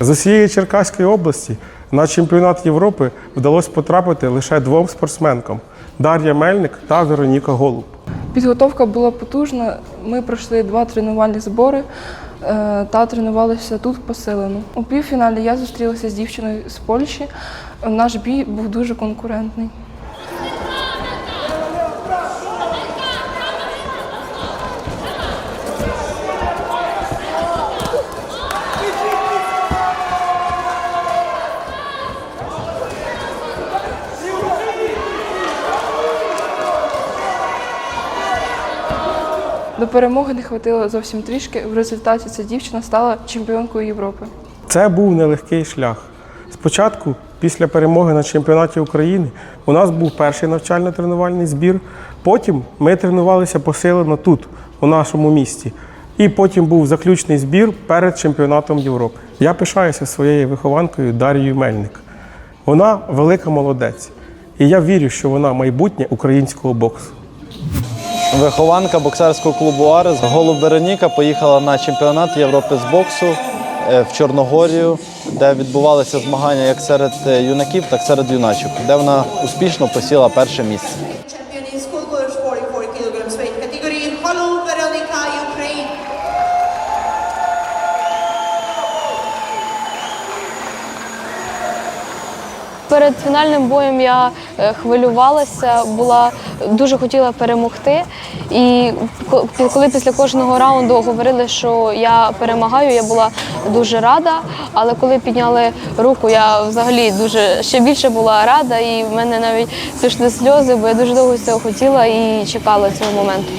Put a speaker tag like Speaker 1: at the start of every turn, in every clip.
Speaker 1: З усієї Черкаської області на чемпіонат Європи вдалося потрапити лише двом спортсменкам Дар'я Мельник та Вероніка Голуб.
Speaker 2: Підготовка була потужна. Ми пройшли два тренувальні збори е, та тренувалися тут посилено. У півфіналі я зустрілася з дівчиною з Польщі. Наш бій був дуже конкурентний. До перемоги не хватило зовсім трішки. В результаті ця дівчина стала чемпіонкою Європи.
Speaker 1: Це був нелегкий шлях. Спочатку, після перемоги на чемпіонаті України, у нас був перший навчально-тренувальний збір. Потім ми тренувалися посилено тут, у нашому місті. І потім був заключний збір перед чемпіонатом Європи. Я пишаюся своєю вихованкою Дарією Мельник. Вона велика молодець. І я вірю, що вона майбутнє українського боксу.
Speaker 3: Вихованка боксерського клубу Арес Голуб Вероніка поїхала на чемпіонат Європи з боксу е, в Чорногорію, де відбувалися змагання як серед е, юнаків, так і серед юначок, де вона успішно посіла перше місце.
Speaker 4: Перед фінальним боєм я е, хвилювалася, була дуже хотіла перемогти. І ко- коли після кожного раунду говорили, що я перемагаю, я була дуже рада. Але коли підняли руку, я взагалі дуже ще більше була рада, і в мене навіть пішли сльози, бо я дуже довго цього хотіла і чекала цього моменту.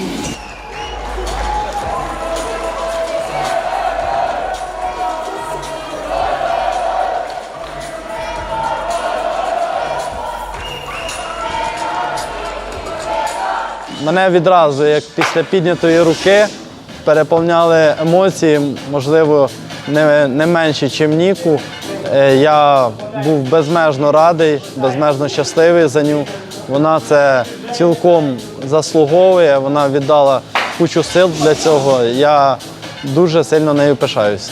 Speaker 3: Мене відразу, як після піднятої руки, переповняли емоції, можливо, не, не менші, ніж Ніку. Е, Я був безмежно радий, безмежно щасливий за ню. Вона це цілком заслуговує, вона віддала кучу сил для цього. Я дуже сильно нею пишаюся.